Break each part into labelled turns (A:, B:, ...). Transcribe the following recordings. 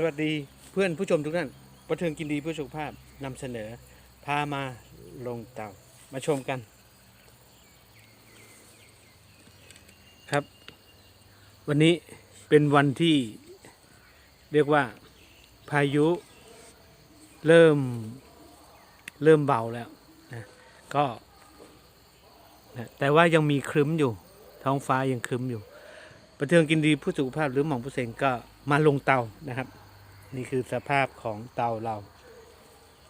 A: สวัสดีเพื่อนผู้ชมทุกท่านประเทิงกินดีเพื่อสุขภาพนำเสนอ พามาลงเตามาชมกัน ครับ วันนี้เป็นวันที่เรียกว่าพายุเริ่มเริ่มเบาแล้วนะก็นะแต่ว่ายังมีครึ้มอยู่ ท้องฟ้ายังครึ้มอยู่ประเทิงกินดีผู้สุขภาพหรือหม่องผู้เสงก็มาลงเตานะครับ นี่คือสภาพของเตาเรา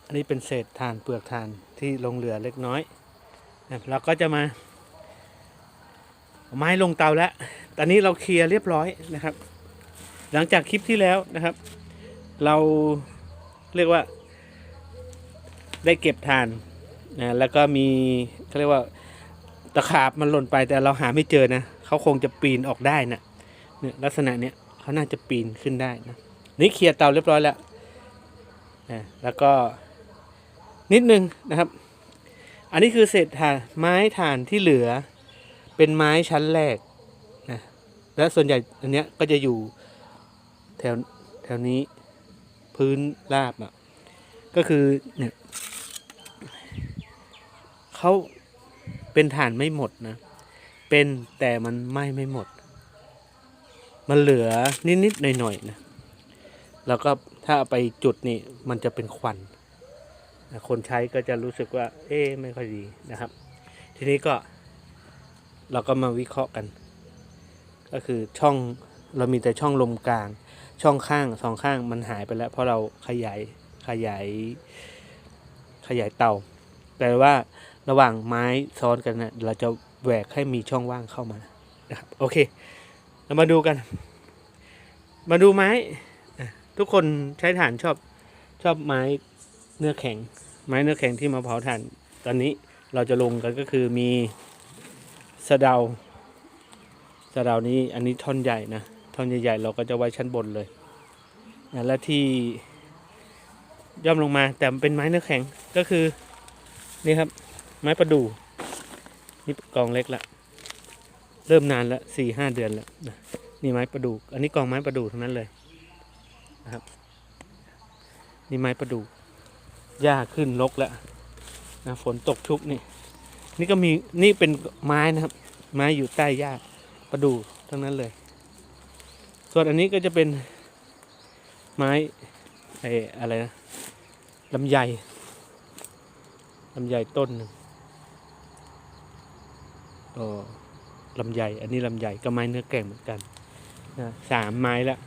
A: อันนี้เป็นเศษถ่านเปลือกถ่านที่ลงเหลือเล็กน้อยเราก็จะมาเอาไม้ลงเตาแล้ว ตอนนี้เราเคลียร์เรียบร้อยนะครับ หลังจากคลิปที่แล้วนะครับ เราเรียกว่า ได้เก็บถ่านนะแล้วก็มีเขาเรียกว่าตะขาบมันหล่นไปแต่เราหาไม่เจอนะเขาคงจะปีนออกได้นะเนี่ยลักษณะเนี้ยเขาน่าจะปีนขึ้นได้นะ นี่เคลียร์เตาเรียบร้อยแล้วนะแล้วก็นิดนึงนะครับ อันนี้คือเศษถ่านไม้ถ่านที่เหลือ เป็นไม้ชั้นแรกนะและส่วนใหญ่อันเนี้ยก็จะอยู่แถวแถวนี้พื้นราบอะก็คือเนี่ยเขาเป็นฐานไม่หมดนะ เป็นแต่มันไหม้ไม่หมด มันเหลือนิด ๆ หน่อย ๆ นะ แล้วก็ถ้าไปจุดนี่มันจะเป็นควัน คนใช้ก็จะรู้สึกว่า เอ๊ะไม่ค่อยดีนะครับ ทีนี้ก็เราก็มาวิเคราะห์กัน ก็คือช่องเรามีแต่ช่องลมกลาง ช่องข้างสองข้างมันหายไปแล้ว เพราะเราขยายขยายขยายเตาแต่ว่าระหว่างไม้ซ้อนกันนะเราจะแหวกให้มีช่องว่างเข้ามานะครับโอเค เรามาดูกัน มาดูไม้ ทุกคนใช้ถ่านชอบชอบไม้เนื้อแข็ง ไม้เนื้อแข็งที่มาเผาถ่าน ตอนนี้เราจะลงกันก็คือมีสะเดาสะเดานี้อันนี้ท่อนใหญ่นะท่อนใหญ่ๆเราก็จะไว้ชั้นบนเลยและที่ย่อมลงมาแต่เป็นไม้เนื้อแข็งก็คือนี่ครับ ไม้ประดู่นี่กองเล็กละเริ่มนานแล้วสี่ห้าเดือนแล้วนะนี่ไม้ประดู่อันนี้กองไม้ประดู่ทั้งนั้นเลย นะครับ นี่ไม้ประดู่หญ้าขึ้นรกแล้วนะฝนตกชุกนี่ นี่ก็มีนี่เป็นไม้นะครับ ไม้อยู่ใต้หญ้าประดู่ทั้งนั้นเลย ส่วนอันนี้ก็จะเป็นไม้ไอ้อะไรนะลำไยลำไยต้นหนึ่งก็ลำไยอันนี้ลำไยก็ไม้เนื้อแก่งเหมือนกันนะสามไม้ละ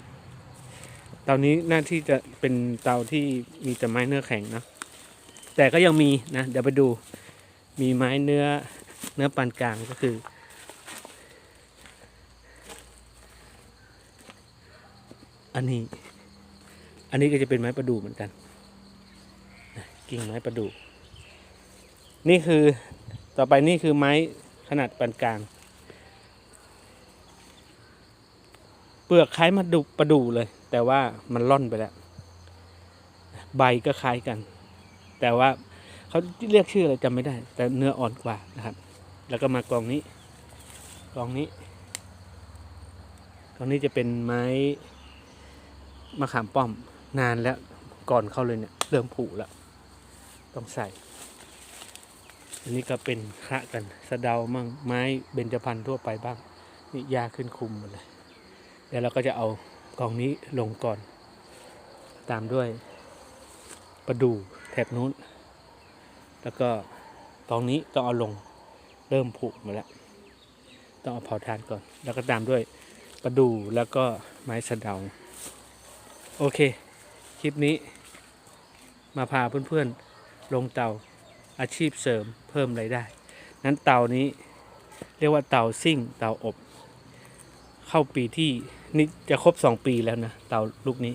A: เตานี้หน้าที่จะเป็นเตาที่มีแต่ไม้เนื้อแข็งนะแต่ก็ยังมีนะเดี๋ยวไปดูมีไม้เนื้อเนื้อปานกลางก็คือ อันนี้อันนี้ก็จะเป็นไม้ประดู่เหมือนกันกิ่งไม้ประดู่นี่คือต่อไปนี่คือไม้ขนาดปานกลาง ปลือกคล้ายมาดุประดูเลย แต่ว่ามันล่อนไปแล้ว ใบก็คล้ายกัน แต่ว่าเขาเรียกชื่ออะไรจำไม่ได้ แต่เนื้ออ่อนกว่านะครับ แล้วก็มากองนี้กองนี้กองนี้จะเป็นไม้มะขามป้อมนานแล้วก่อนเข้าเลยเนี่ยเริ่มผุแล้ว ต้องใส่ อันนี้ก็เป็นคระกันสะเดามั่งไม้เบญจพรรณทั่วไปบ้าง นี่ยาขึ้นคุมหมดเลย เดี๋ยวเราก็จะเอากองนี้ลงก่อน ตามด้วยประดูแถบนู้น แล้วก็กองนี้ต้องเอาลงเริ่มผุมาแล้ว ต้องเอาเผาทานก่อน แล้วก็ตามด้วยประดูแล้วก็ไม้สะเดา โอเค คลิปนี้ มาพาเพื่อนๆลงเตาอาชีพเสริมเพิ่มรายได้ นั้นเตานี้เรียกว่าเตาซิ่งเตาอบ เข้าปีที่นี่จะครบสองปีแล้วนะเตาลูกนี้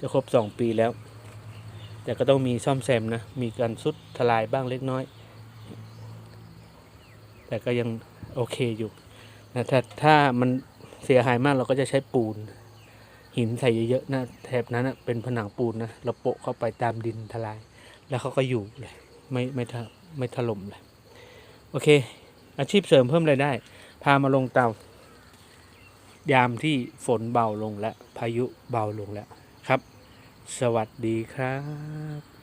A: จะครบสองปีแล้ว แต่ก็ต้องมีซ่อมแซมนะ มีการสุดทลายบ้างเล็กน้อย แต่ก็ยังโอเคอยู่นะถ้าถ้ามันเสียหายมากเราก็จะใช้ปูน หินใส่เยอะๆนะแถบนั้นนะเป็นผนังปูนนะเราโปะเข้าไปตามดินทลาย แล้วเขาก็อยู่เลยไม่ไม่ทไม่ถล่มเลยโอเค อาชีพเสริมเพิ่มรายได้ พามาลงเตา ยามที่ฝนเบาลงและพายุเบาลงแล้วครับ สวัสดีครับ